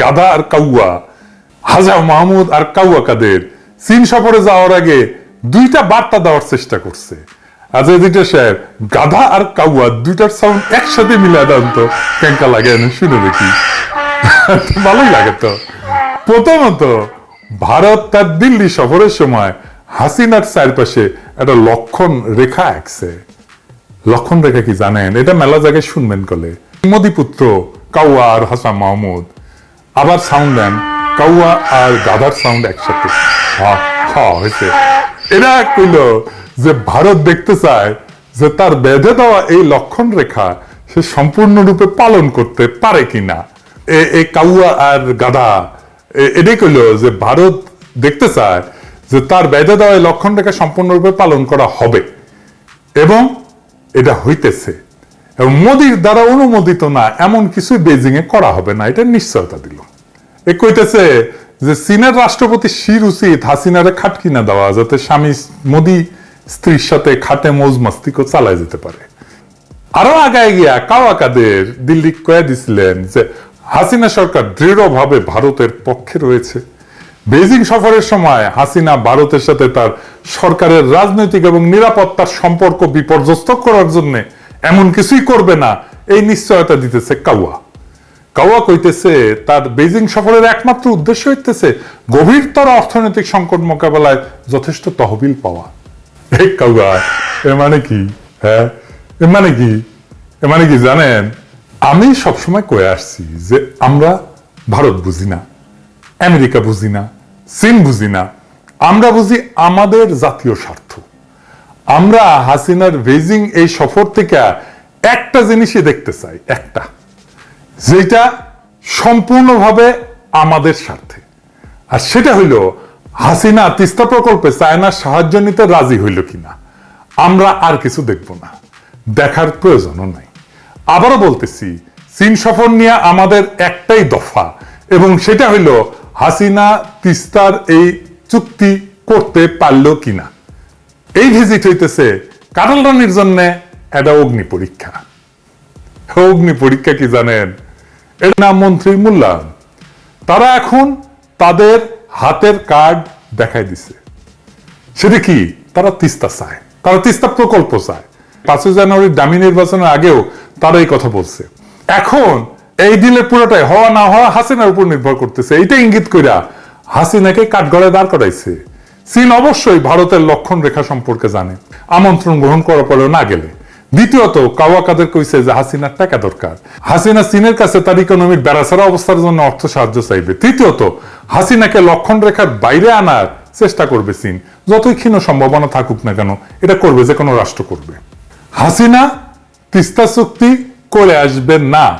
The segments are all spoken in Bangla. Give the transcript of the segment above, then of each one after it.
গাধা আর কাউয়া। হাজা মাহমুদ আর কাউয়া কাদের। চীন সফরে যাওয়ার আগে দুইটা বার্তা দেওয়ার চেষ্টা করছে। গাধা আর কাউয়া, দুইটার সাউন্ড একসাথে দেন তো। কেঙ্কা লাগে শুনে দেখি। ভালোই লাগে তো। প্রথমত, ভারত তার দিল্লি সফরের সময় হাসিনার চারপাশে একটা লক্ষণ রেখা আঁকছে। লক্ষণ রেখা কি জানেন? এটা মেলা জায়গায় শুনবেন কলে। মোদি পুত্র কাউয়া আর হাসান মাহমুদ। আবার সাউন্ড দেন। কাউয়া আর গাধার সাউন্ড একসাথে। হয়েছে। এরা কইল যে ভারত দেখতে চায় যে তার বেঁধে দেওয়া এই লক্ষণ রেখা সে সম্পূর্ণরূপে পালন করতে পারে কিনা। এ- এই কাউয়া আর গাধা এটাই কইল যে ভারত দেখতে চায় যে তার বেঁধে দেওয়া এই লক্ষণ রেখা সম্পূর্ণরূপে পালন করা হবে। এবং এটা হইতেছে। এবং মোদির দ্বারা অনুমোদিত না, এমন কিছুই বেজিং এ করা হবে না, এটা নিশ্চয়তা দিল। এ কইতেছে যে চীনের রাষ্ট্রপতি শির উচিত হাসিনারে খাট কিনা দেওয়া, যাতে স্বামী মোদি স্ত্রীর সাথে খাটে মৌজ মাস্তিকও চালায় যেতে পারে। আরও আগায় গিয়া কাওয়াকাদের দিল্লি কয়ে দিছিলেন যে হাসিনা সরকার দৃঢ়ভাবে ভারতের পক্ষে রয়েছে। বেজিং সফরের সময় হাসিনা ভারতের সাথে তার সরকারের রাজনৈতিক এবং নিরাপত্তার সম্পর্ক বিপর্যস্ত করার জন্য এমন কিছুই করবে না। এই নিশ্চয়তা দিতেছে কাউয়া কাওয়া কইতেছে, তার বেজিং সফরের একমাত্র উদ্দেশ্য হইতেছে গভীরতর অর্থনৈতিক সংকট মোকাবেলায় যথেষ্ট তহবিল পাওয়া। এই কাউয়া এ মানে কি? হ্যাঁ? এ মানে কি? এ মানে কি জানেন? আমি সবসময় কয়ে আসছি যে আমরা ভারত বুঝি না, আমেরিকা বুঝি না, চীন বুঝি না। আমরা বুঝি আমাদের জাতীয় স্বার্থ। আমরা হাসিনার বেজিং এই সফর থেকে একটা জিনিসই দেখতে চাই, একটা। যেটা সম্পূর্ণভাবে আমাদের স্বার্থে। আর সেটা হইল, হাসিনা তিস্তা প্রকল্পে চায়নার সাহায্য নিতে রাজি হইল কিনা, আমরা আর কিছু দেখব না। দেখার প্রয়োজনও নাই। আবারও বলতেছি, চীন সফর নিয়ে আমাদের একটাই দফা, এবং সেটা হইল, হাসিনা তিস্তার এই চুক্তি করতে পারল কিনা। এই ভিজিট হইতেছে কাটাল রানীর জন্য একটা অগ্নি পরীক্ষা। অগ্নি পরীক্ষা কি জানেন? এর নাম মন্ত্রীর মূল্যায়ন। তারা এখন তাদের হাতের কার্ড দেখাই দিছে। সেটা কি? তারা তিস্তা চায়। তারা তিস্তা প্রকল্প চায়। পাঁচই জানুয়ারির দামি নির্বাচনের আগেও তারা এই কথা বলছে। এখন এই ডিলের পুরোটাই হওয়া না হওয়া হাসিনার উপর নির্ভর করতেছে। এইটা ইঙ্গিত কইরা হাসিনাকে কাঠগড়ায় দাঁড় করাইছে। চীন অবশ্যই ভারতের লক্ষণ রেখা সম্পর্কে জানে। আমন্ত্রণ গ্রহণ করার পরেও না গেলে। দ্বিতীয়ত, কাওয়াকাদের কইছে যে হাসিনার টাকা দরকার। হাসিনা চীনের কাছে তার ইকোনমির বেড়াছাড়া অবস্থার জন্য অর্থ সাহায্য চাইবে। তৃতীয়ত, হাসিনাকে লক্ষণ রেখার বাইরে আনার চেষ্টা করবে চীন। যতই ক্ষীণ সম্ভাবনা থাকুক না কেন, এটা করবে যে কোনো রাষ্ট্র করবে। হাসিনা তিস্তা চুক্তি করে আসবে না।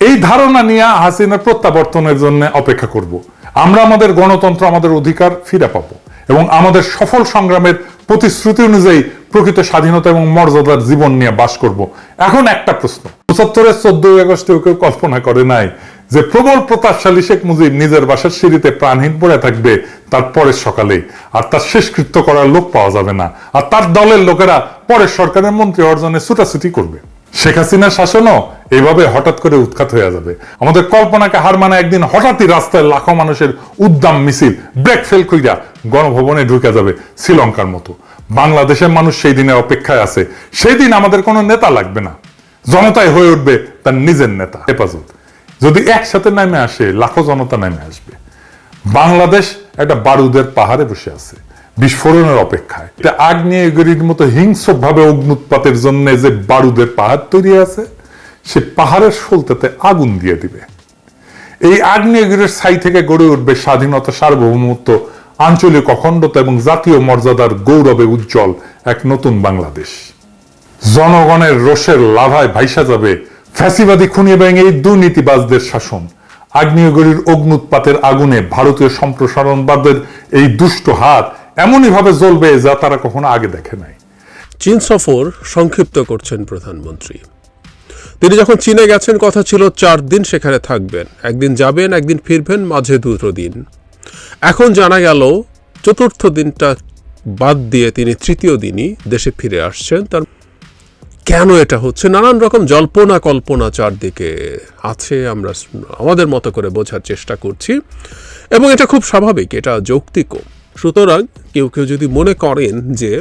এই ধারণা নিয়ে হাসিনার প্রত্যাবর্তনের জন্য অপেক্ষা করব। আমরা আমাদের গণতন্ত্র, আমাদের অধিকার ফিরে পাবো। এবং আমাদের সফল সংগ্রামের প্রতিশ্রুতি অনুযায়ী প্রকৃত স্বাধীনতা এবং মর্যাদার জীবন নিয়ে বাস করব। এখন একটা প্রশ্ন। পঁচাত্তরের চোদ্দই আগস্টে কেউ কল্পনা করে নাই যে প্রবল প্রতাপশালী শেখ মুজিব নিজের বাসার সিঁড়িতে প্রাণহীন পড়ে থাকবে তার পরের সকালে আর তার শেষকৃত্য করার লোক পাওয়া যাবে না। আর তার দলের লোকেরা পরের সরকারের মন্ত্রী অর্জনে ছুটাছুটি করবে। শেখ হাসিনার শাসনও এইভাবে হঠাৎ করে উৎখাত হয়ে যাবে। আমাদের কল্পনাকে হার মানে একদিন হঠাৎই রাস্তায় লাখো মানুষের উদ্দাম মিছিল ব্রেক ফেল কইরা গণভবনে ঢুকে যাবে শ্রীলঙ্কার মতো। বাংলাদেশের মানুষ সেই দিনের অপেক্ষায় আছে। সেই দিন আমাদের কোনো নেতা লাগবে না। জনতাই হয়ে উঠবে তার নিজের নেতা। হেফাজত। যদি একসাথে নামে আসে, লাখো জনতা নামে আসবে। বাংলাদেশ একটা বারুদের পাহাড়ে বসে আছে। বিস্ফোরণের অপেক্ষায়। এটা আগ্নেয়গিরির মতো হিংস্র ভাবে অগ্নুৎপাতের জন্য যে বারুদের পাহাড় তৈরি আছে, সে পাহাড়ের সলতেতে আগুন দিয়ে দিবে। এই আগ্নেয়গিরির ছাই থেকে গড়ে উঠবে স্বাধীনতা সার্বভৌমত্ব, আঞ্চলিক অখণ্ডতা এবং জাতীয় মর্যাদার গৌরবে উজ্জ্বল এক নতুন বাংলাদেশ। জনগণের রোষের লাভায় ভাইসা যাবে ফ্যাসিবাদী খুনি এবং এই দুর্নীতিবাজদের শাসন। আগ্নেয়গিরির অগ্নুৎপাতের আগুনে ভারতীয় সম্প্রসারণবাদের এই দুষ্ট হাত এমনই ভাবে জ্বলবে যা তারা কখনো আগে দেখে নাই। চীন সফর সংক্ষিপ্ত করছেন প্রধানমন্ত্রী। তিনি যখন চীনে গেছেন, কথা ছিল চার দিন সেখানে থাকবেন। একদিন যাবেন, একদিন ফিরবেন, মাঝে দুটো দিন। এখন জানা গেল, চতুর্থ দিনটা বাদ দিয়ে তিনি তৃতীয় দিনই দেশে ফিরে আসছেন। তার কেন এটা হচ্ছে? নানান রকম জল্পনা কল্পনা চারদিকে আছে। আমরা আমাদের মতো করে বোঝার চেষ্টা করছি। এবং এটা খুব স্বাভাবিক, এটা যৌক্তিকও। সুতরাং কেউ কেউ যদি মনে করেন যে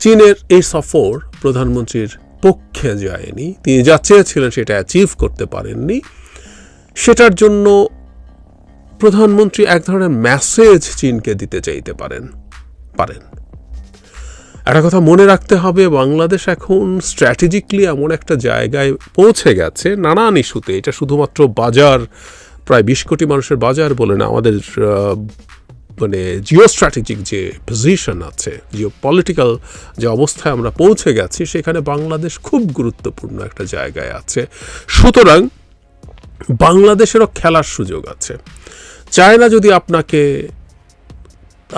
চীনের এই সফর প্রধানমন্ত্রীর পক্ষে যায়নি, তিনি যা চেয়েছিলেন সেটা অ্যাচিভ করতে পারেননি, সেটার জন্য প্রধানমন্ত্রী এক ধরনের মেসেজ চীনকে দিতে চাইতে পারেন পারেন। একটা কথা মনে রাখতে হবে, বাংলাদেশ এখন স্ট্র্যাটেজিকলি এমন একটা জায়গায় পৌঁছে গেছে, নানান ইস্যুতে। এটা শুধুমাত্র বাজার, প্রায় বিশ কোটি মানুষের বাজার বলে না আমাদের মানে জিও স্ট্র্যাটেজিক যে পজিশন আছে জিও পলিটিক্যাল যে অবস্থায় আমরা পৌঁছে গেছি, সেখানে বাংলাদেশ খুব গুরুত্বপূর্ণ একটা জায়গায় আছে। সুতরাং বাংলাদেশেরও খেলার সুযোগ আছে। চায়না যদি আপনাকে,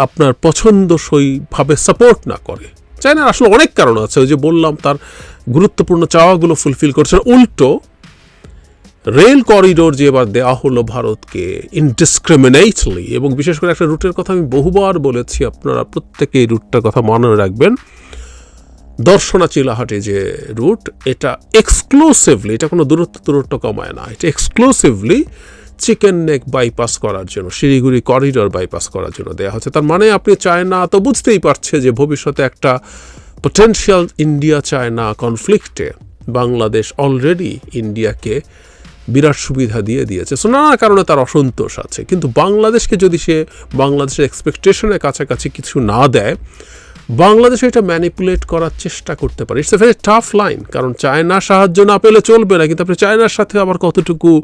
আপনার পছন্দসইভাবে সাপোর্ট না করে, চায়নার আসলে অনেক কারণ আছে, ওই যে বললাম তার গুরুত্বপূর্ণ চাওয়াগুলো ফুলফিল করছে। উল্টো রেল করিডোর যে এবার দেওয়া হলো ভারতকে ইনডিসক্রিমিনেটলি এবং বিশেষ করে একটা রুটের কথা আমি বহুবার বলেছি, আপনারা প্রত্যেকে এই রুটটার কথা মনে রাখবেন। দর্শনা চিলাহাটে যে রুট, এটা এক্সক্লুসিভলি এটা কোনো দূরত্ব দূরত্ব কমায় না, এটা এক্সক্লুসিভলি চিকেন নেক বাইপাস করার জন্য, শিলিগুড়ি করিডোর বাইপাস করার জন্য দেওয়া হচ্ছে। তার মানে আপনি চায়না তো বুঝতেই পারছে যে ভবিষ্যতে একটা পটেনশিয়াল ইন্ডিয়া চায়না কনফ্লিক্টে বাংলাদেশ অলরেডি ইন্ডিয়াকে বিরাট সুবিধা দিয়ে দিয়েছে। সো নানা কারণে তার অসন্তোষ আছে। কিন্তু বাংলাদেশকে যদি সে বাংলাদেশের এক্সপেকটেশনের কাছাকাছি কিছু না দেয় বাংলাদেশ এটা ম্যানিপুলেট করার চেষ্টা করতে পারে। It's a very tough line কারণ চায়নার সাহায্য না পেলে চলবে না। কিন্তু আপনি চায়নার সাথে আবার কতটুকু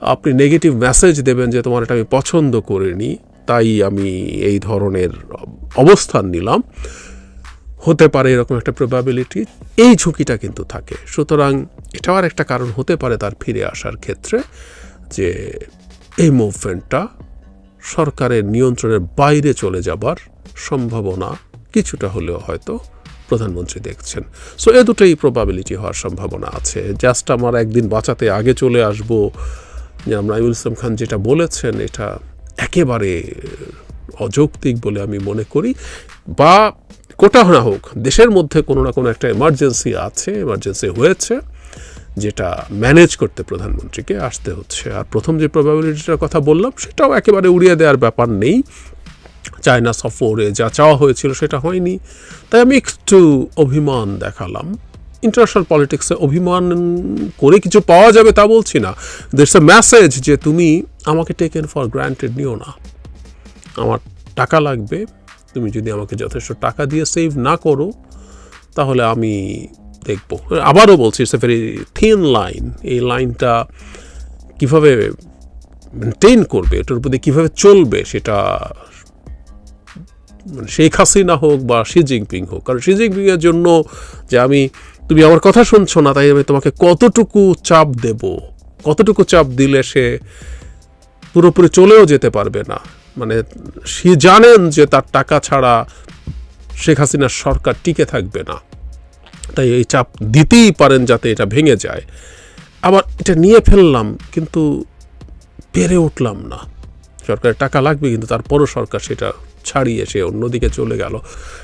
আপনি নেগেটিভ মেসেজ দেবেন যে, তোমার এটা আমি পছন্দ করিনি, তাই আমি এই ধরনের অবস্থান নিলাম। হতে পারে এরকম একটা প্রবাবিলিটি এই ঝুঁকিটা কিন্তু থাকে। সুতরাং এটাও আর একটা কারণ হতে পারে তার ফিরে আসার ক্ষেত্রে যে এই মুভমেন্টটা সরকারের নিয়ন্ত্রণের বাইরে চলে যাবার সম্ভাবনা কিছুটা হলেও হয়তো প্রধানমন্ত্রী দেখছেন। সো এ দুটোই প্রবাবিলিটি হওয়ার সম্ভাবনা আছে। জাস্ট আমার একদিন বাঁচাতে আগে চলে আসব। যে আমরা ইসলাম খান যেটা বলেছেন, এটা একেবারে অযৌক্তিক বলে আমি মনে করি, বা কোটা না হোক, দেশের মধ্যে কোনো না কোনো একটা এমার্জেন্সি আছে এমার্জেন্সি হয়েছে, যেটা ম্যানেজ করতে প্রধানমন্ত্রীকে আসতে হচ্ছে। আর প্রথম যে প্রবাবিলিটিটার কথা বললাম, সেটাও একেবারে উড়িয়ে দেওয়ার ব্যাপার নেই। চায়না সফরে যা চাওয়া হয়েছিল সেটা হয়নি। তাই আমি একটু অভিমান দেখালাম। ইন্টারন্যাশনাল পলিটিক্সে অভিমান করে কিছু পাওয়া যাবে তা বলছি না। দেশ এ মেসেজ যে তুমি আমাকে টেকেন ফর গ্রান্টেড নিও না। আমার টাকা লাগবে, তুমি যদি আমাকে যথেষ্ট টাকা দিয়ে সেভ না করো, তাহলে আমি দেখব। আবারও বলছি it's a very thin line এই লাইনটা কীভাবে মেনটেন করবে, এটার প্রতি কীভাবে চলবে, সেটা মানে শেখ হাসিনা হোক বা শি জিনপিং হোক। কারণ শি জিনপিং এর জন্য যে আমি, তুমি আমার কথা শুনছো না, তাই আমি তোমাকে কতটুকু চাপ দেব? কতটুকু চাপ দিলে সে পুরোপুরি চলেও যেতে পারবে না? মানে সে জানেন যে তার টাকা ছাড়া শেখ হাসিনার সরকার টিকে থাকবে না। তাই এই চাপ দিতেই পারেন যাতে এটা ভেঙে যায়। আবার এটা নিয়ে ফেললাম, কিন্তু পেরে উঠলাম না। সরকারের টাকা লাগবে, কিন্তু তারপরও সরকার সেটা ছাড়িয়ে সে অন্যদিকে চলে গেল।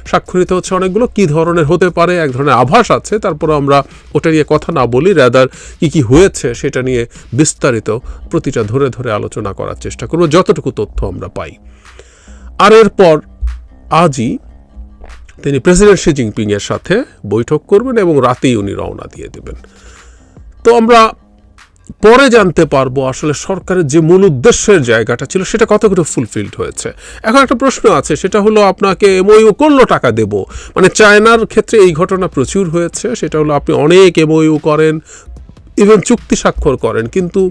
স্বাক্ষরিত হচ্ছে অনেকগুলো। কি ধরনের হতে পারে? এক ধরনের আভাস আছে। তারপরে আমরা ওটা নিয়ে কথা না বলি রেদার কি কি হয়েছে সেটা নিয়ে বিস্তারিত প্রতিটা ধরে ধরে আলোচনা করার চেষ্টা করব। যতটুকু তথ্য আমরা পাই। আর এরপর আজই তিনি প্রেসিডেন্ট শি জিনপিং এর সাথে বৈঠক করবেন এবং রাতেই উনি রওনা দিয়ে দেবেন। তো আমরা পরে জানতে পারব আসলে সরকারের যে মূল উদ্দেশ্যের জায়গাটা ছিল, সেটা কতটুকু ফুলফিলড হয়েছে। এখন একটা প্রশ্ন আছে, সেটা হলো আপনাকে এমওইউ করল টাকা দেব? মানে চায়নার ক্ষেত্রে এই ঘটনা প্রচুর হয়েছে, সেটা হলো আপনি অনেক এমওইউ করেন ইভেন চুক্তি স্বাক্ষর করেন, কিন্তু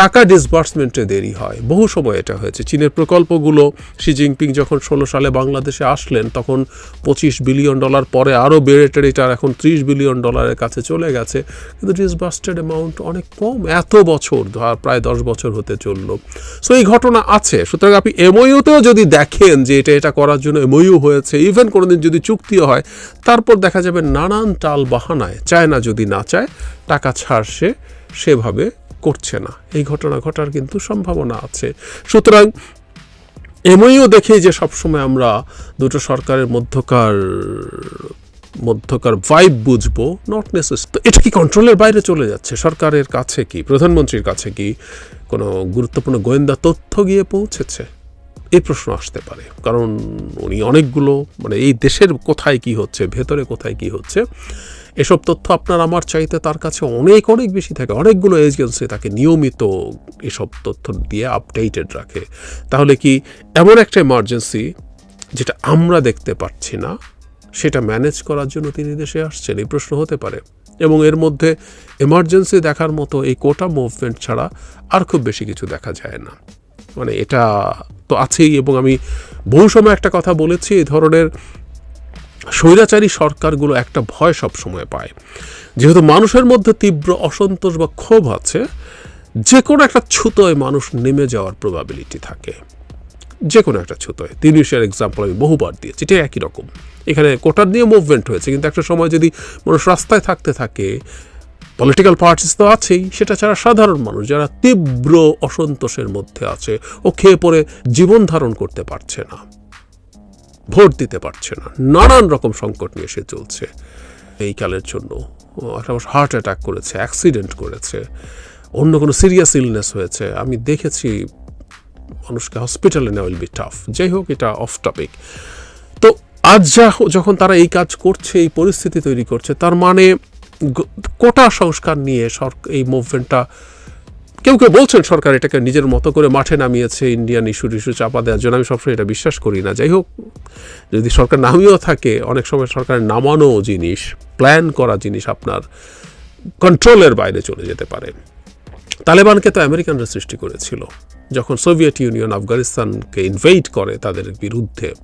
টাকা ডিসবার্সমেন্টে দেরি হয়। বহু সময় এটা হয়েছে। চীনের প্রকল্পগুলো শি জিনপিং যখন ষোলো সালে বাংলাদেশে আসলেন, তখন পঁচিশ বিলিয়ন ডলার পরে আরও বেড়ে টেড়ে এটার এখন ত্রিশ বিলিয়ন ডলারের কাছে চলে গেছে। কিন্তু ডিসবার্সটেড অ্যামাউন্ট অনেক কম। এত বছর প্রায় দশ বছর হতে চলল। সো এই ঘটনা আছে। সুতরাং আপনি এমওইউতেও যদি দেখেন যে এটা এটা করার জন্য এমওইউ হয়েছে ইভেন কোনোদিন যদি চুক্তিও হয়, তারপর দেখা যাবে নানান টাল বাহানায় চায় না যদি না চায়, টাকা ছাড় সে সেভাবে করছে না। এই ঘটনা ঘটার কিন্তু সম্ভাবনা আছে। সুতরাং এমইও দেখেই যে সবসময় আমরা দুটো সরকারের মধ্যকার মধ্যকার ভাইব বুঝব নট নেসেস তো এটা কি কন্ট্রোলের বাইরে চলে যাচ্ছে? সরকারের কাছে কি, প্রধানমন্ত্রীর কাছে কি কোনো গুরুত্বপূর্ণ গোয়েন্দা তথ্য গিয়ে পৌঁছেছে? এই প্রশ্ন আসতে পারে। কারণ উনি অনেকগুলো মানে এই দেশের কোথায় কি হচ্ছে, ভেতরে কোথায় কি হচ্ছে এসব তথ্য আপনার আমার চাইতে তার কাছে অনেক অনেক বেশি থাকে। অনেকগুলো এজেন্সি তাকে নিয়মিত এসব তথ্য দিয়ে আপডেটেড রাখে। তাহলে কি এমন একটা এমার্জেন্সি যেটা আমরা দেখতে পাচ্ছি না, সেটা ম্যানেজ করার জন্য তিনি দেশে আসছেন? এই প্রশ্ন হতে পারে। এবং এর মধ্যে এমার্জেন্সি দেখার মতো এই কোটা মুভমেন্ট ছাড়া আর খুব বেশি কিছু দেখা যায় না। মানে এটা তো আছেই এবং আমি বহু সময় একটা কথা বলেছি, এই ধরনের স্বৈরাচারী সরকারগুলো একটা ভয় সব সময় পায়। যেহেতু মানুষের মধ্যে তীব্র অসন্তোষ বা ক্ষোভ আছে যে কোনো একটা ছুতোয় মানুষ নেমে যাওয়ার প্রবাবিলিটি থাকে। যে কোনো একটা ছুতোয়। তিরিশের এক্সাম্পল আমি বহুবার দিয়েছি এটা একই রকম। এখানে কোটার নিয়ে মুভমেন্ট হয়েছে, কিন্তু একটা সময় যদি মানুষ রাস্তায় থাকতে থাকে পলিটিক্যাল পার্টিস তো আছেই, সেটা ছাড়া সাধারণ মানুষ যারা তীব্র অসন্তোষের মধ্যে আছে ও খেয়ে পরে জীবন ধারণ করতে পারছে না। ভোট দিতে পারছে না। নানান রকম সংকট নিয়ে সে চলছে। এই কালের জন্য একটা হার্ট অ্যাটাক করেছে অ্যাক্সিডেন্ট করেছে, অন্য কোনো সিরিয়াস ইলনেস হয়েছে। আমি দেখেছি মানুষকে হসপিটালে নেওয়া উইল বি টাফ যাই হোক, এটা অফ টপিক তো আজ যা যখন তারা এই কাজ করছে, এই পরিস্থিতি তৈরি করছে, তার মানে কোটা সংস্কার নিয়ে সরকার এই মুভমেন্টটা কেউ কেউ বলছেন সরকার এটাকে নিজের মতো করে মাঠে নামিয়েছে ইন্ডিয়ান ইস্যু ইস্যু চাপা দেওয়ার জন্য। আমি সবসময় এটা বিশ্বাস করি না। যাই হোক, যদি সরকার নামিয়েও থাকে, অনেক সময় সরকারের নামানো জিনিস প্ল্যান করা জিনিস আপনার কন্ট্রোলের বাইরে চলে যেতে পারে। তালেবানকে তো আমেরিকানরা সৃষ্টি করেছিল। যখন সোভিয়েত ইউনিয়ন আফগানিস্তানকে ইনভেইট করে তাদের বিরুদ্ধে।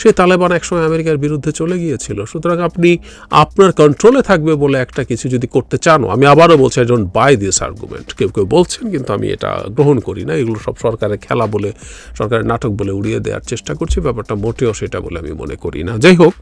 সে তালেবান একসময় আমেরিকার বিরুদ্ধে চলে গিয়েছিল। সুতরাং আপনি আপনার কন্ট্রোলে থাকবে বলে একটা কিছু যদি করতে চানো আমি আবারও বলছি I don't buy this argument কেউ কেউ বলছেন, কিন্তু আমি এটা গ্রহণ করি না। এগুলো সব সরকারের খেলা বলে, সরকারের নাটক বলে উড়িয়ে দেওয়ার চেষ্টা করছি। ব্যাপারটা মোটেও সেটা বলে আমি মনে করি না। যাই হোক